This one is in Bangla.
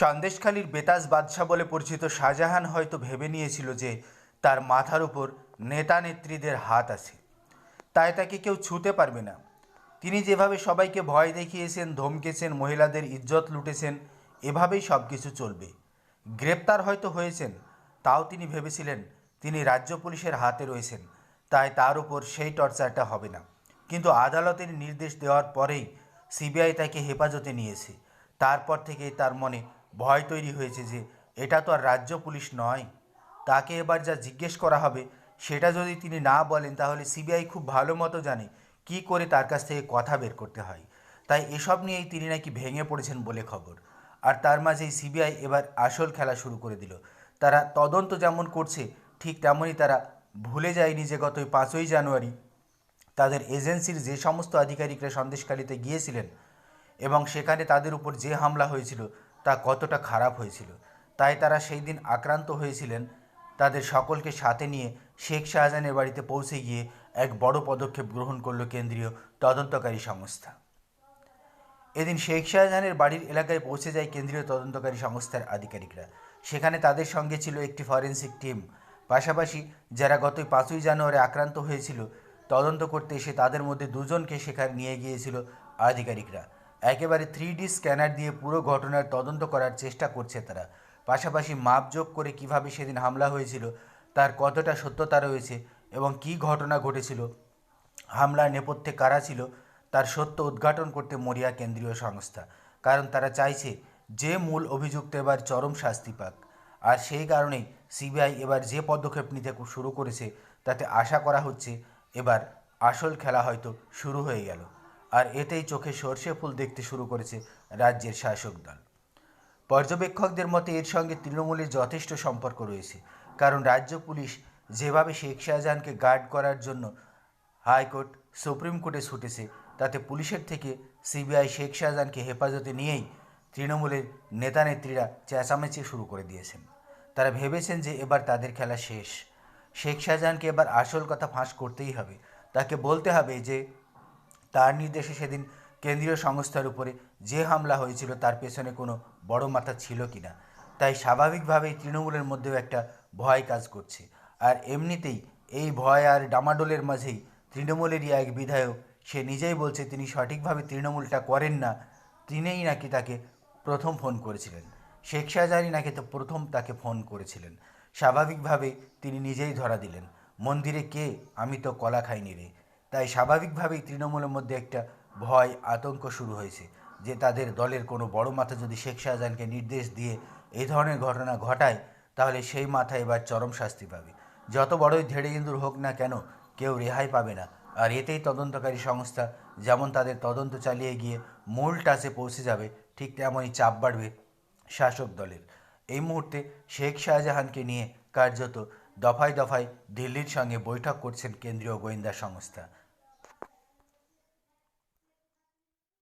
সন্দেশখালীর বেতাজ বাদশাহ বলে পরিচিত শাহজাহান হয়তো ভেবে নিয়েছিল যে তার মাথার উপর নেতা নেত্রীদের হাত আছে। তাই তাকে কেউ ছুতে পারবে না। তিনি যেভাবে সবাইকে ভয় দেখিয়েছেন, ধমকেছেন, মহিলাদের ইজ্জত লুটেছেন, এভাবেই সব কিছু চলবে। গ্রেপ্তার হয়তো হয়েছেন, তাও তিনি ভেবেছিলেন তিনি রাজ্য পুলিশের হাতে রয়েছেন, তাই তার উপর সেই টর্চারটা হবে না। কিন্তু আদালতের নির্দেশ দেওয়ার পরেই সিবিআই তাকে হেফাজতে নিয়েছে। তারপর থেকেই তার মনে ভয় তৈরি হয়েছে যে, এটা তো আর রাজ্য পুলিশ নয়। তাকে এবার যা জিজ্ঞেস করা হবে, সেটা যদি তিনি না বলেন, তাহলে সিবিআই খুব ভালো মতো জানে কি করে তার কাছ থেকে কথা বের করতে হয়। তাই এসব নিয়েই তিনি নাকি ভেঙে পড়েছেন বলে খবর। আর তার মাঝেই সিবিআই এবার আসল খেলা শুরু করে দিল। তারা তদন্ত যেমন করছে, ঠিক তেমনই তারা ভুলে যায়নি যে গত পাঁচই জানুয়ারি তাদের এজেন্সির যে সমস্ত আধিকারিকরা সন্দেশকালীতে গিয়েছিলেন এবং সেখানে তাদের উপর যে হামলা হয়েছিল তা কতটা খারাপ হয়েছিল। তাই তারা সেই দিন আক্রান্ত হয়েছিলেন। তাদের সকলকে সাথে নিয়ে শেখ শাহজাহানের বাড়িতে পৌঁছে গিয়ে এক বড় পদক্ষেপ গ্রহণ করল কেন্দ্রীয় তদন্তকারী সংস্থা। এদিন শেখ শাহজাহানের বাড়ির এলাকায় পৌঁছে যায় কেন্দ্রীয় তদন্তকারী সংস্থার আধিকারিকরা। সেখানে তাদের সঙ্গে ছিল একটি ফরেন্সিক টিম। পাশাপাশি যারা গত পাঁচই জানুয়ারি আক্রান্ত হয়েছিল, তদন্ত করতে এসে তাদের মধ্যে দুজনকে সেখানে নিয়ে গিয়েছিল আধিকারিকরা। একেবারে থ্রি স্ক্যানার দিয়ে পুরো ঘটনার তদন্ত করার চেষ্টা করছে তারা। পাশাপাশি মাপযোগ করে কীভাবে সেদিন হামলা হয়েছিল, তার কতটা সত্যতা রয়েছে এবং কি ঘটনা ঘটেছিল, হামলার নেপথ্যে কারা ছিল, তার সত্য উদ্ঘাটন করতে মরিয়া কেন্দ্রীয় সংস্থা। কারণ তারা চাইছে যে মূল অভিযুক্ত এবার চরম শাস্তি পাক। আর সেই কারণেই সিবিআই এবার যে পদক্ষেপ নিতে শুরু করেছে, তাতে আশা করা হচ্ছে এবার আসল খেলা হয়তো শুরু হয়ে গেল। আর এতেই চোখে সর্ষে ফুল দেখতে শুরু করেছে রাজ্যের শাসক দল। পর্যবেক্ষকদের মতে এর সঙ্গে তৃণমূলের যথেষ্ট সম্পর্ক রয়েছে, কারণ রাজ্য পুলিশ যেভাবে শেখ শাহজাহানকে গার্ড করার জন্য হাইকোর্ট, সুপ্রিম কোর্টে ছুটেছে, তাতে পুলিশের থেকে সিবিআই শেখ শাহজাহানকে হেফাজতে নিয়েই তৃণমূলের নেতানেত্রীরা চেঁচামেচি শুরু করে দিয়েছেন। তারা ভেবেছেন যে এবার তাদের খেলা শেষ। শেখ শাহজাহানকে এবার আসল কথা ফাঁস করতেই হবে। তাকে বলতে হবে যে তার নির্দেশে সেদিন কেন্দ্রীয় সংস্থার উপরে যে হামলা হয়েছিল তার পেছনে কোনো বড় মাথা ছিল কি না তাই স্বাভাবিকভাবেই তৃণমূলের মধ্যেও একটা ভয় কাজ করছে। আর এমনিতেই এই ভয় আর ডামাডোলের মাঝেই তৃণমূলেরই এক বিধায়ক, সে নিজেই বলছে তিনি সঠিকভাবে তৃণমূলটা করেন না, তিনিই নাকি তাকে প্রথম ফোন করেছিলেন। শেখ শাহজাহানই নাকি তো প্রথম তাকে ফোন করেছিলেন। স্বাভাবিকভাবে তিনি নিজেই ধরা দিলেন। মন্দিরে কে? আমি তো কলা খাইনি রে। তাই স্বাভাবিকভাবেই তৃণমূলের মধ্যে একটা ভয়, আতঙ্ক শুরু হয়েছে যে তাদের দলের কোনো বড় মাথা যদি শেখ শাহজাহানকে নির্দেশ দিয়ে এই ধরনের ঘটনা ঘটায়, তাহলে সেই মাথা এবার চরম শাস্তি পাবে। যত বড়ই ধেড়ে ইন্দুর হোক না কেন, কেউ রেহাই পাবে না। আর এতেই তদন্তকারী সংস্থা যেমন তাদের তদন্ত চালিয়ে গিয়ে মূল টাচে পৌঁছে যাবে, ঠিক তেমনই চাপ বাড়বে শাসক দলের। এই মুহূর্তে শেখ শাহজাহানকে নিয়ে কার্যত দফায় দফায় দিল্লির সঙ্গে বৈঠক করছেন কেন্দ্রীয় গোয়েন্দা সংস্থা।